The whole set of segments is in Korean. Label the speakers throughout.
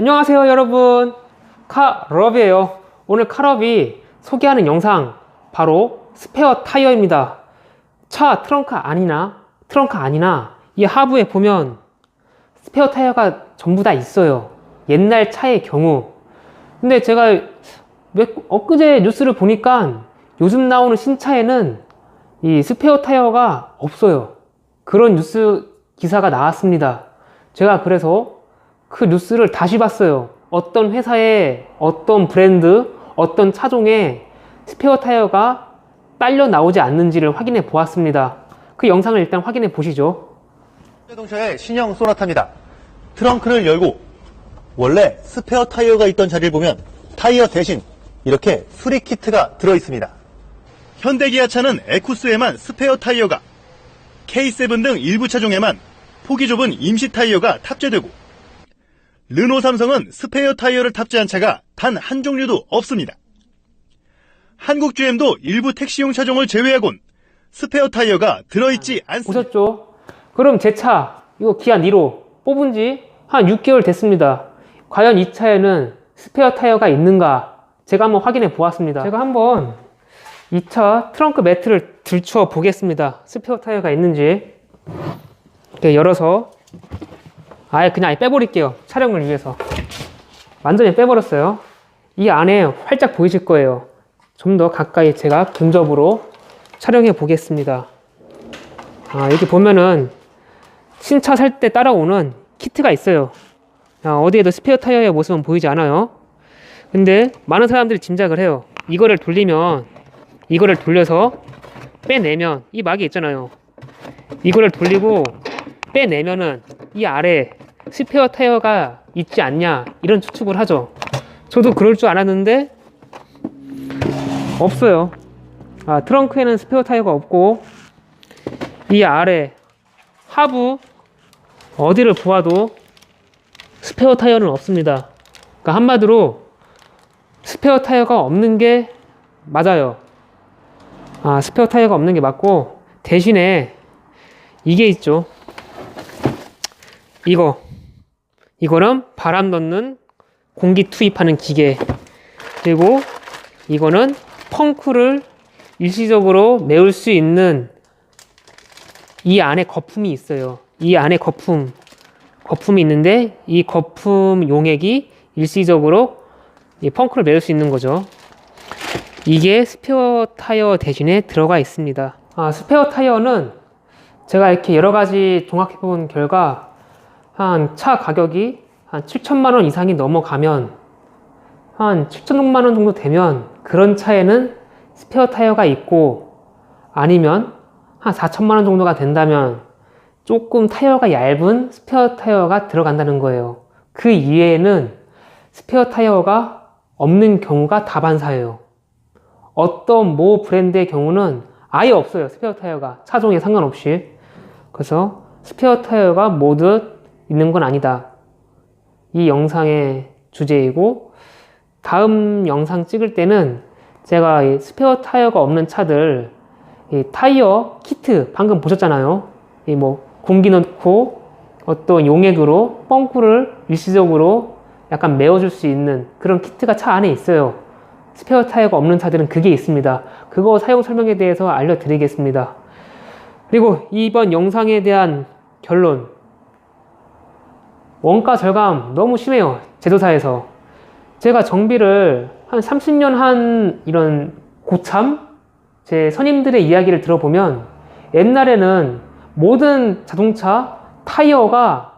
Speaker 1: 안녕하세요 여러분. 카럽이에요. 오늘 카럽이 소개하는 영상 바로 스페어 타이어입니다. 차 트렁크 안이나 트렁크 안이나 이 하부에 보면 스페어 타이어가 전부 다 있어요. 옛날 차의 경우. 근데 제가 몇, 엊그제 뉴스를 보니까 요즘 나오는 신차에는 이 스페어 타이어가 없어요. 그런 뉴스 기사가 나왔습니다. 제가 그래서 그 뉴스를 다시 봤어요. 어떤 회사의 어떤 브랜드, 어떤 차종에 스페어 타이어가 딸려 나오지 않는지를 확인해 보았습니다. 그 영상을 일단 확인해 보시죠.
Speaker 2: 자동차의 신형 소나타입니다. 트렁크를 열고 원래 스페어 타이어가 있던 자리를 보면 타이어 대신 이렇게 수리 키트가 들어 있습니다. 현대기아차는 에쿠스에만 스페어 타이어가, K7 등 일부 차종에만 폭이 좁은 임시 타이어가 탑재되고 르노 삼성은 스페어 타이어를 탑재한 차가 단 한 종류도 없습니다. 한국 GM도 일부 택시용 차종을 제외하곤 스페어 타이어가 들어있지 않습니다.
Speaker 1: 보셨죠? 그럼 제 차, 이거 기아 니로 뽑은 지 한 6개월 됐습니다. 과연 이 차에는 스페어 타이어가 있는가? 제가 한번 확인해 보았습니다. 제가 한번 이 차 트렁크 매트를 들추어 보겠습니다. 스페어 타이어가 있는지. 이렇게 열어서 아예 그냥 빼버릴게요. 촬영을 위해서. 완전히 빼버렸어요. 이 안에 활짝 보이실 거예요. 좀 더 가까이 제가 근접으로 촬영해 보겠습니다. 아, 여기 보면은 신차 살 때 따라오는 키트가 있어요. 아, 어디에도 스페어 타이어의 모습은 보이지 않아요. 근데 많은 사람들이 짐작을 해요. 이거를 돌리면 이거를 돌려서 빼내면 이 막이 있잖아요. 이거를 돌리고 빼내면은 이 아래 스페어 타이어가 있지 않냐 이런 추측을 하죠. 저도 그럴 줄 알았는데 없어요. 아, 트렁크에는 스페어 타이어가 없고 이 아래 하부 어디를 보아도 스페어 타이어는 없습니다. 그러니까 한마디로 스페어 타이어가 없는 게 맞아요. 아, 스페어 타이어가 없는 게 맞고 대신에 이게 있죠. 이거 이거는 바람 넣는 공기 투입하는 기계 그리고 이거는 펑크를 일시적으로 메울 수 있는 이 안에 거품이 있어요. 이 안에 거품 거품이 있는데 이 거품 용액이 일시적으로 이 펑크를 메울 수 있는 거죠. 이게 스페어 타이어 대신에 들어가 있습니다. 아, 스페어 타이어는 제가 이렇게 여러 가지 종합해 본 결과 한 차 가격이 한 7천만 원 이상이 넘어가면 한 7천만 원 정도 되면 그런 차에는 스페어 타이어가 있고 아니면 한 4천만 원 정도가 된다면 조금 타이어가 얇은 스페어 타이어가 들어간다는 거예요. 그 이외에는 스페어 타이어가 없는 경우가 다반사예요. 어떤 모 브랜드의 경우는 아예 없어요. 스페어 타이어가 차종에 상관없이. 그래서 스페어 타이어가 모두 있는 건 아니다. 이 영상의 주제이고 다음 영상 찍을 때는 제가 이 스페어 타이어가 없는 차들 이 타이어 키트 방금 보셨잖아요. 이뭐 공기 넣고 어떤 용액으로 뻥크를 일시적으로 약간 메워줄 수 있는 그런 키트가 차 안에 있어요. 스페어 타이어가 없는 차들은 그게 있습니다. 그거 사용 설명에 대해서 알려드리겠습니다. 그리고 이번 영상에 대한 결론. 원가 절감 너무 심해요. 제조사에서. 제가 정비를 한 30년 한 이런 고참? 제 선임들의 이야기를 들어보면 옛날에는 모든 자동차 타이어가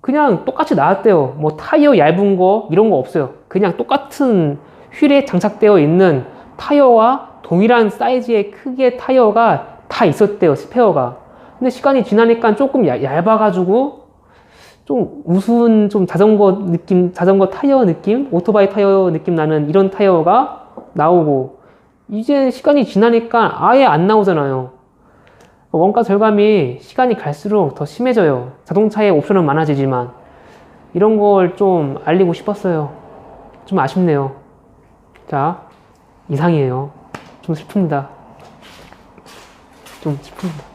Speaker 1: 그냥 똑같이 나왔대요. 뭐 타이어 얇은 거 이런 거 없어요. 그냥 똑같은 휠에 장착되어 있는 타이어와 동일한 사이즈의 크기의 타이어가 다 있었대요. 스페어가. 근데 시간이 지나니까 조금 얇- 얇아가지고 좀 우스운 좀 자전거 느낌, 자전거 타이어 느낌, 오토바이 타이어 느낌 나는 이런 타이어가 나오고 이제 시간이 지나니까 아예 안 나오잖아요. 원가 절감이 시간이 갈수록 더 심해져요. 자동차의 옵션은 많아지지만 이런 걸 좀 알리고 싶었어요. 좀 아쉽네요. 자, 이상이에요. 좀 슬픕니다. 좀 슬픕니다.